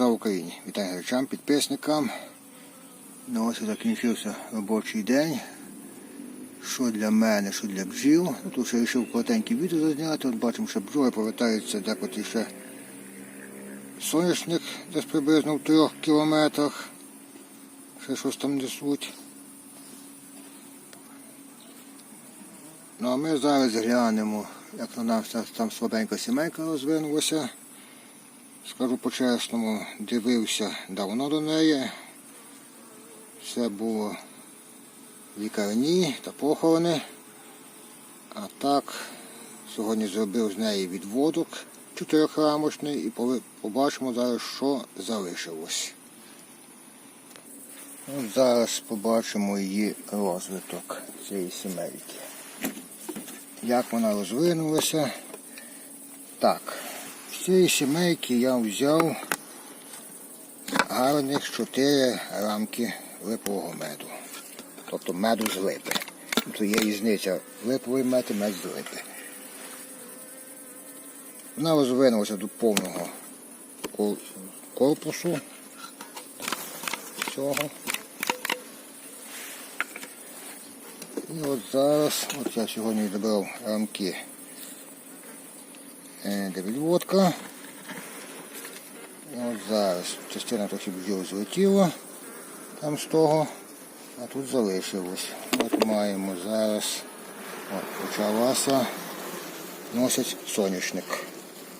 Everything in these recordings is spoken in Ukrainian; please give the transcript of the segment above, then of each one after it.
Слава Україні! Вітаю глядачам, підписникам. Ну ось закінчився робочий день. Що для мене, що для бджіл. Ну, Тут ще вирішив коротеньке відео зазняти. От бачимо, що бджоли повертаються декотрі ще соняшник десь приблизно в трьох кілометрах. Ще щось там несуть. Ну а ми зараз глянемо, як на нас там слабенька сімейка розвинулася. Скажу по-чесному, дивився давно до неї. Все було лікарні та похорони. А так, сьогодні зробив з неї відводок чотирьохрамочний і побачимо зараз, що залишилось. От зараз побачимо її розвиток цієї сімейки. Як вона розвинулася. Так, цієї сімейки я взяв гарних 4 рамки липового меду. Тобто меду з липи. Тобто є різниця липовий мед і мед з липи. Вона розвинулася до повного корпусу цього. І от зараз, от я сьогодні відібрав рамки е, для відводка. От зараз частина трохи бджіл злетіла там з того, а тут залишилось. От маємо зараз, от почалася, носять соняшник.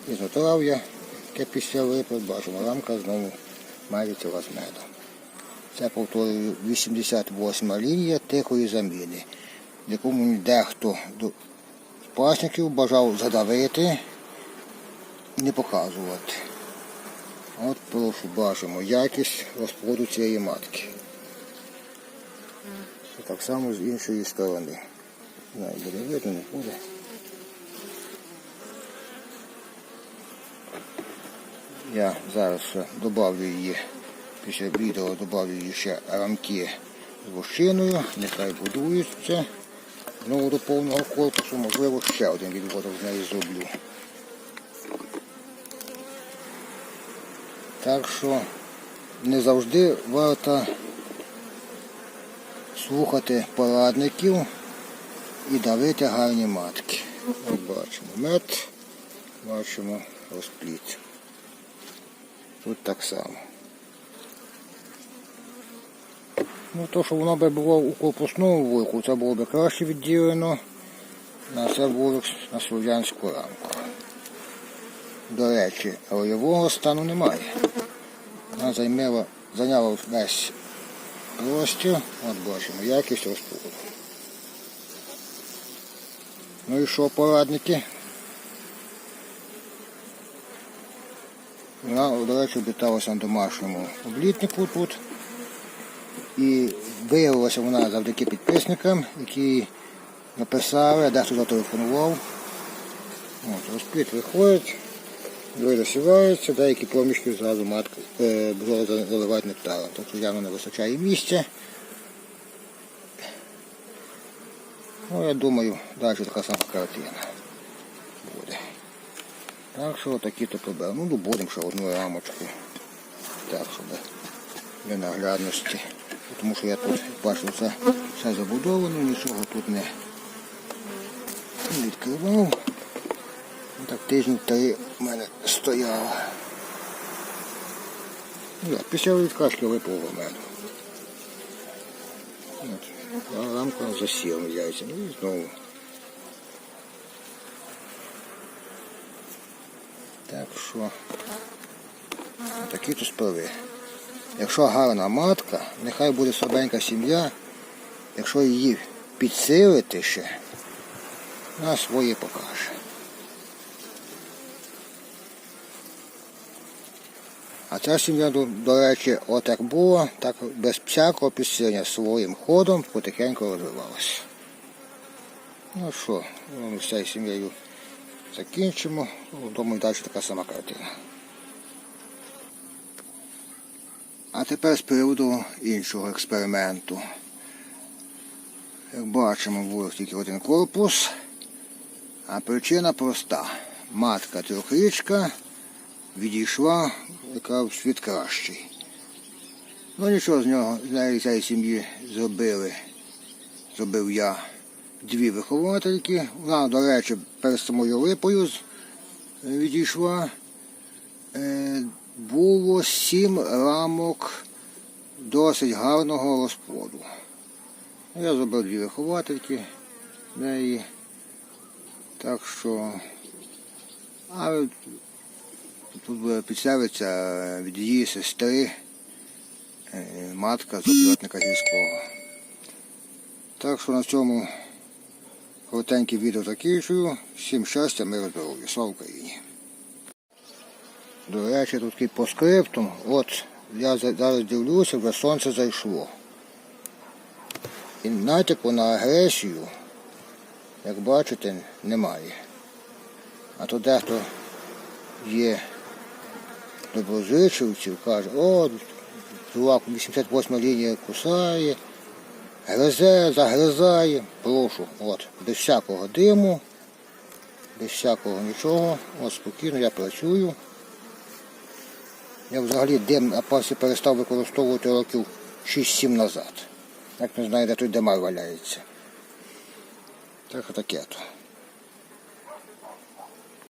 Ізотрав'я, яке після липи, бачимо, рамка знову має тіла з. Це повторюю 88 лінія тихої заміни, якому дехто до пасників бажав задавити і не показувати. От прошу бачимо якість розплоду цієї матки. Так само з іншої сторони. Знаю, буде видно, не буде. Я зараз добавлю її, після відео добавлю її ще рамки з вощиною, нехай будуються. Знову до повного корпусу, можливо, ще один відводок з неї зроблю. Так що не завжди варто слухати порадників і давити гарні матки. От бачимо мед, бачимо розпліт. Тут так само. Ну, то, що воно би було у корпусному вулику, це було б краще відділено. На це вулик на слов'янську рамку. До речі, рольового стану немає. Вона займала, зайняла весь простір. От бачимо, якість розподу. Ну і що, порадники? Вона, до речі, обіталася на домашньому облітнику тут. І виявилася вона завдяки підписникам, які написали, дехто зателефонував. От, розпліт виходить, двоє засіваються, деякі проміжки зразу матки е, бджоли заливають нектаром. Тобто явно не вистачає місця. Ну, я думаю, далі така сама картина буде. Так що такі то проблеми. Ну, добудемо ще одну рамочку. Так, щоб для наглядності. Тому що я тут бачу, це все забудовано, нічого тут не відкривав. Ну, Так тижні три в мене стояло. Після відкачки випало в мене. А рамка засіла яйця. Ну і знову. Так що такі то справи. Якщо гарна матка, нехай буде слабенька сім'я, якщо її підсилити ще, вона своє покаже. А ця сім'я, до, речі, отак було, так без всякого підсилення своїм ходом потихеньку розвивалася. Ну що, ми з цією сім'єю закінчимо. Думаю, далі така сама картина. А тепер з приводу іншого експерименту. Як бачимо, був тільки один корпус, а причина проста. Матка трьохрічка відійшла яка в світ кращий. Ну нічого з нього, з неї цієї сім'ї зробили. Зробив я дві виховательки. Вона, до речі, перед самою липою відійшла. Е, Було сім рамок досить гарного розплоду. Я зробив дві виховательки неї. Так що. А тут підселиться від її сестри, е, матка з оплотника гірського. Так що на цьому коротеньке відео закінчую. Всім щастя, миру, здоров'я. Слава Україні! До речі, тут такий по скриптум. От я зараз дивлюся, вже сонце зайшло. І натяку на агресію, як бачите, немає. А то дехто є доброзичливців, каже, о, чувак 88 лінія кусає, гризе, загризає. Прошу, от, без всякого диму, без всякого нічого. От спокійно я працюю. Я взагалі дим на пасі перестав використовувати років 6-7 назад. Як не знаю, де той димар валяється. Так таке то.